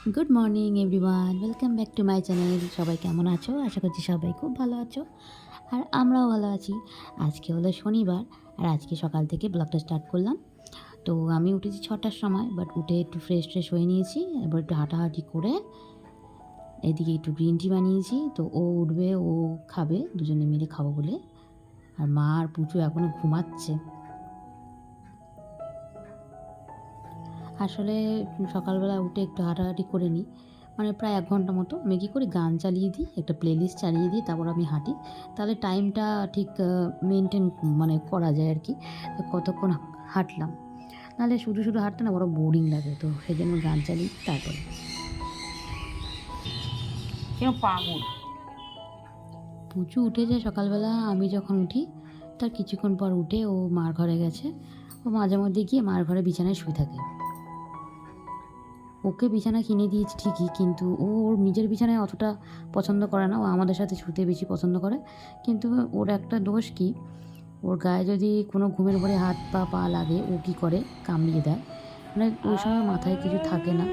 Good morning everyone welcome back to my channel সবাই কেমন আছো? আশা করছি সবাই খুব ভালো আছো। আর আমরাও ভালো আছি। আজকে হলো শনিবার, আর আজকে সকাল থেকে ব্লগটা স্টার্ট করলাম। তো আমি উঠেছি ছটার সময় বাট উঠে একটু ফ্রেশ ট্রেশ হয়ে নিয়েছি। এবার একটু হাঁটাহাঁটি করে এদিকে একটু গ্রিন টি বানিয়েছি। তো ও উঠবে, ও খাবে, দুজনে মিলে খাব বলে। আর মা আর পুচু এখনও ঘুমাচ্ছে। আসলে সকালবেলা উঠে একটু হাঁটাহাঁটি করে নিই। মানে প্রায় এক ঘণ্টা মতো আমি কী করি গান চালিয়ে দিই একটা প্লেলিস্ট চালিয়ে দিই তারপর আমি হাঁটি। তাহলে টাইমটা ঠিক মেনটেন মানে করা যায় আর কি কতক্ষণ হাঁটলাম। নাহলে শুধু শুধু হাঁটতে না বড় বোরিং লাগে তো সেই জন্য গান চালিয়ে তারপরে। কেন পাগল? পুচু উঠে যায় সকালবেলা আমি যখন উঠি তার কিছুক্ষণ পর উঠে ও মার ঘরে গেছে। ও মাঝে মধ্যে গিয়ে মার ঘরে বিছানায় শুয়ে থাকে। ওকে বিছানা কিনে দিয়েছি ঠিকই কিন্তু ও ওর নিজের বিছানায় অতটা পছন্দ করে না। ও আমাদের সাথে শুতে বেশি পছন্দ করে। কিন্তু ওর একটা দোষ কি? ওর গায়ে যদি কোনো ঘুমের ঘরে হাত পা পা লাগে ও কী করে? কামড়িয়ে দেয়। মানে ওই সময় মাথায় কিছু থাকে না।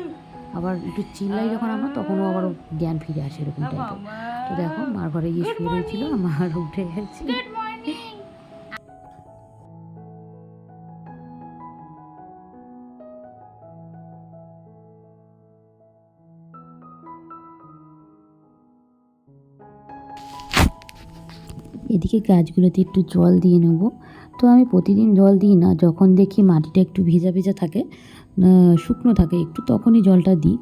আবার একটু চিল্লাই যখন আমরা তখনও আবার জ্ঞান ফিরে আসে এরকম টাইপের তো দেখো মার ঘরে গিয়ে শুয়ে রয়েছিল মার উঠে গেছে। এদিকে গাছগুলোতে একটু জল দিয়ে নেব। তো আমি প্রতিদিন জল দিই না যখন দেখি মাটিটা একটু ভেজা ভেজা থাকে শুকনো থাকে একটু তখনই জলটা দিই।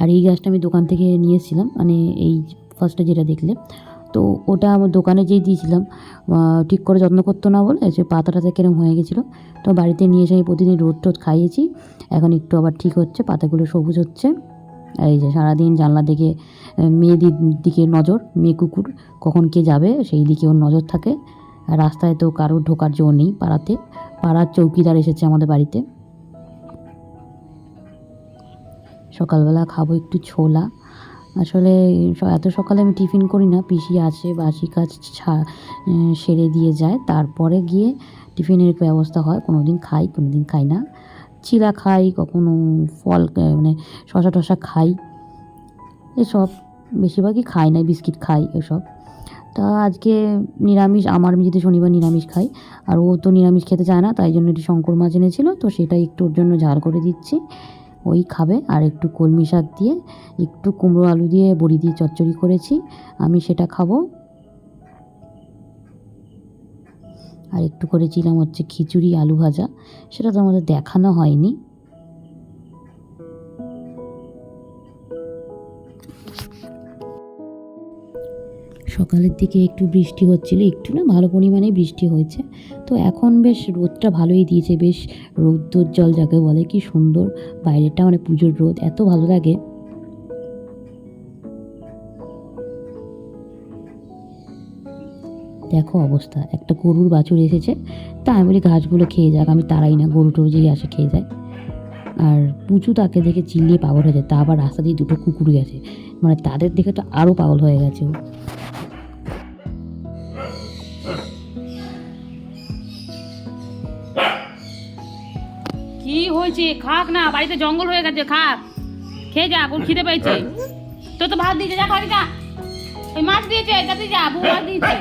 আর এই গাছটা আমি দোকান থেকে নিয়েছিলাম মানে এই ফার্স্টে যেটা দেখলে। তো ওটা আমার দোকানে যেই দিয়েছিলাম। ঠিক করে যত্ন করতো না বলে সে পাতাটাতে কেরম হয়ে গেছিল। তো বাড়িতে নিয়ে এসে আমি প্রতিদিন রোদ টোদ খাইয়েছি। এখন একটু আবার ঠিক হচ্ছে পাতাগুলো সবুজ হচ্ছে। এই যে সারাদিন জানলা আহ, মেয়েদের দিকে নজর, মেয়ে কুকুর, কখন কে যাবে সেই দিকে ওর নজর থাকে। রাস্তায় তো কারোর ঢোকার জো নেই পাড়াতে। পাড়ার চৌকিদার এসেছে আমাদের বাড়িতে। সকালবেলা খাব একটু ছোলা। আসলে এত সকালে আমি টিফিন করি না, পিসি আছে বাসি কাজ সেরে দিয়ে যায়। তারপরে গিয়ে টিফিনের ব্যবস্থা হয়। কোনো দিন খাই কোনো দিন খাই না। চিড়া খাই, কখনো ফল মানে শশা টশা খাই। এসব বেশিরভাগই খাই না, বিস্কিট খাই এসব। তা আজকে নিরামিষ, আমার আমি যদি শনিবার নিরামিষ খাই। আর ও তো নিরামিষ খেতে চায় না, তাই জন্য একটু শঙ্কর মাছ এনেছিল, তো সেটা একটু ওর জন্য ঝাল করে দিচ্ছি। ওই খাবে, আর একটু কলমি শাক দিয়ে একটু কুমড়ো আলু দিয়ে বড়ি দিয়ে চচ্চড়ি করেছি, আমি সেটা খাব। আর একটু করেছিলাম হচ্ছে খিচুড়ি, আলু ভাজা, সেটা তো আমাদের দেখানো হয়নি। সকালের দিকে একটু বৃষ্টি হচ্ছিল, একটু না ভালো পরিমাণে বৃষ্টি হয়েছে। তো এখন বেশ রোদটা ভালোই দিয়েছে, বেশ রৌদ্রোজ্জ্বল যাকে বলে, কি সুন্দর। বাইরেটা মানে পুজোর রোদ, এত ভালো লাগে। দেখো অবস্থা, একটা গরুর বাছুর এসেছে, তা আমি বলি ঘাসগুলো খেয়ে যাক, আমি তারাই না, গরু টরু যেই আসে খেয়ে যায়। আর পুচু তাকে দেখে চিল্লিয়ে পাগল হয়ে যায়, তা আবার রাস্তা দিয়ে দুটো কুকুর গেছে। মানে তাদের দেখে তো আরও পাগল হয়ে গেছে হয়েছে খাক না, বাড়িতে জঙ্গল হয়ে গেছে, খাক। খেয়ে যা কোন খিদে পেয়েছে। তো তো ভাত দিয়েছে, যা খাবি, যা। ওই মাছ দিয়েছে, তাতে যা, বউ মাছ দিয়েছে।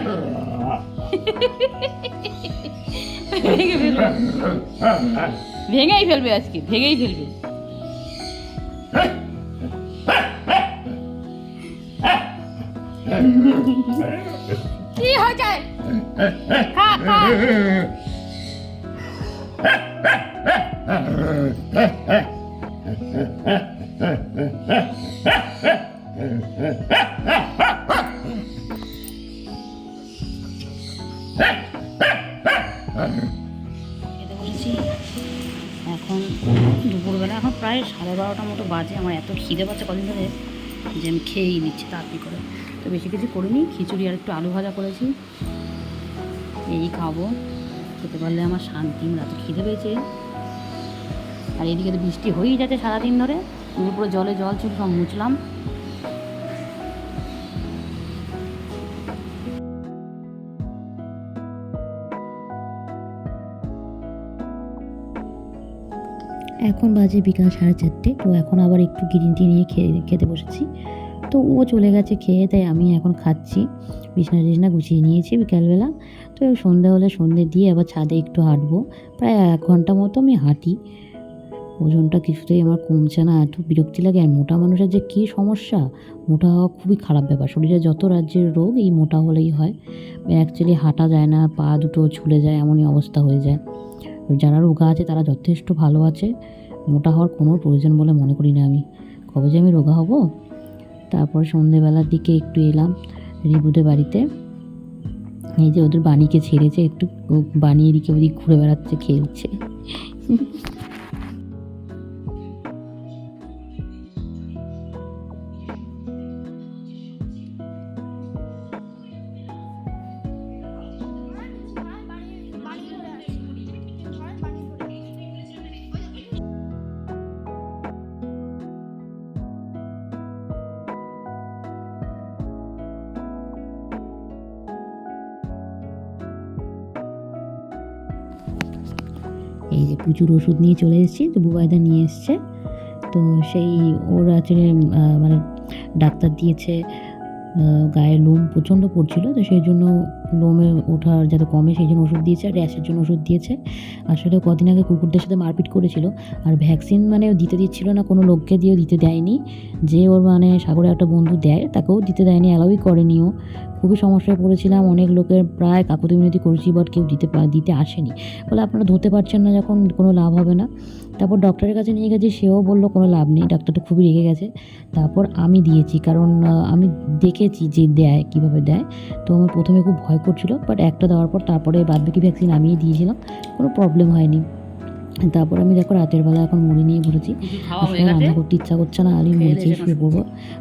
ভেঙে ফেলবে। ভেঙেই ফেলবে আজকে, ভেঙেই ফেলবে। কি হয়েছে? খা খা। এখন দুপুরবেলা, এখন প্রায় সাড়ে বারোটার মতো বাজে, আমার এত খিদে পাচ্ছে কদিন ধরে যে আমি খেয়েই নিচ্ছি তাড়াতাড়ি করে। তো বেশি কিছু করিনি, খিচুড়ি আর একটু আলু ভাজা করেছি। এই খাব, খেতে পারলে আমার শান্তি এত খিদে পেয়েছে। আর এদিকে তো বৃষ্টি হয়েই যাচ্ছে সারাদিন ধরে। দুপুরে জলে জল ছিল সব মুছলাম। এখন বাজে বিকাল সাড়ে চারটে, তো এখন আবার একটু গ্রিন টি নিয়ে খেতে বসেছি। তো ও চলে গেছে খেয়ে, তাই আমি এখন খাচ্ছি। বিছনা টিছনা গুছিয়ে নিয়েছি বিকালবেলা। তো সন্ধে হলে সন্ধে দিয়ে আবার ছাদে একটু হাঁটবো। প্রায় এক ঘণ্টা মতো আমি হাঁটি। ওজনটা কিছুতেই আমার কমছে না, এত বিরক্তি লাগে। আর মোটা মানুষের যে কী সমস্যা? মোটা হওয়া খুবই খারাপ ব্যাপার। শরীরে যত রাজ্যের রোগ, এই মোটা হলেই হয়। অ্যাকচুয়ালি হাঁটা যায় না, পা দুটো ছুলে যায়, এমনই অবস্থা হয়ে যায়। যারা রোগা আছে, তারা যথেষ্ট ভালো আছে। মোটা হওয়ার কোনো প্রয়োজন বলে মনে করি না আমি। কবে যে আমি রোগা হব? তারপর সন্ধেবেলার দিকে একটু এলাম রিবুদের বাড়িতে। এই যে ওদের বাণীকে ছেড়েছে, একটু বাণী এদিকে ওদিক ঘুরে বেড়াচ্ছে, খেলছে। এই যে প্রচুর ওষুধ নিয়ে চলে এসেছি তো বুবাইদা নিয়ে এসছে। তো সেই ওর আসলে মানে ডাক্তার দিয়েছে গায়ে লোম প্রচণ্ড পড়ছিল, তো সেই জন্য লোমে ওঠার যাতে কমে সেই জন্য ওষুধ দিয়েছে, আর র্যাশের জন্য ওষুধ দিয়েছে। আসলে কদিন আগে কুকুরদের সাথে মারপিট করেছিল, আর ভ্যাকসিন মানে দিতে দিচ্ছিল না, কোনো লোককে দিয়েও দিতে দেয়নি। যে ওর মানে সাগরে একটা বন্ধু দেয়, তাকেও দিতে দেয়নি অ্যালাউই করেনি ও। খুবই সমস্যায় পড়েছিলাম। অনেক লোকের প্রায় কাকুতি মিনতি করেছি বাট কেউ দিতে দিতে আসেনি। বলে আপনারা ধুতে পারছেন না যখন কোনো লাভ হবে না। তারপর ডক্টরের কাছে নিয়ে গেছি, সেও বলল কোনো লাভ নেই ডাক্তারটা খুবই রেগে গেছে। তারপর আমি দিয়েছি, কারণ আমি দেখেছি যে দেয়, কীভাবে দেয়। তো আমার প্রথমে খুব ভয় করছিল বাট একটা দেওয়ার পর তারপরে বাদ বাকি ভ্যাকসিন আমিই দিয়েছিলাম, কোনো প্রবলেম হয়নি। তারপর আমি দেখো রাতের বেলা এখন মুড়ি নিয়ে আসলে রান্না করতে ইচ্ছা করছে না আমি মুড়ি খেয়ে শুয়ে পড়ব।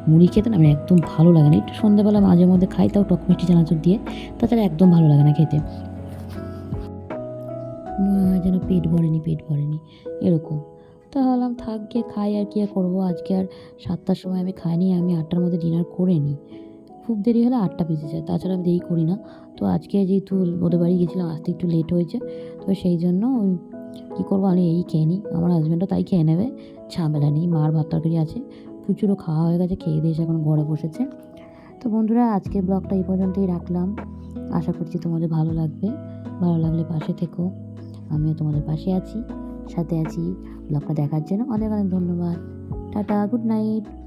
মুড়ি খেতে না আমার একদম ভালো লাগে না। একটু সন্ধ্যাবেলা মাঝে মধ্যে খাই তাও টক মিষ্টি চানাচুর দিয়ে তাছাড়া একদম ভালো লাগে না খেতে। মনে হয় যেন পেট ভরেনি পেট ভরেনি এরকম। তো ভাবলাম থাক গিয়ে খাই আর কি আর করব। আজকে আর সাতটার সময় আমি খাইনি আমি আটটার মধ্যে ডিনার করে নিই। খুব দেরি হলে আটটা বেজে যায় তাছাড়া আমি দেরি করি না। তো আজকে যেহেতু ওদের বাড়ি গেছিলাম আসতে একটু লেট হয়েছে। তো সেই জন্য ওই কী করব? আমি এই খেয়ে নিই। আমার হাজব্যান্ডও তাই খেয়ে নেবে। ঝামেলা নেই, মার ভাত তরকারি আছে। প্রচুরও খাওয়া হয়ে গেছে, খেয়ে দিয়ে এখন ঘরে বসেছে। তো বন্ধুরা, আজকের ব্লগটা এই পর্যন্তই রাখলাম। আশা করছি তোমাদের ভালো লাগবে। ভালো লাগলে পাশে থেকো। আমিও তোমাদের পাশে আছি, সাথে আছি। ব্লগটা দেখার জন্য অনেক অনেক ধন্যবাদ। Tata good night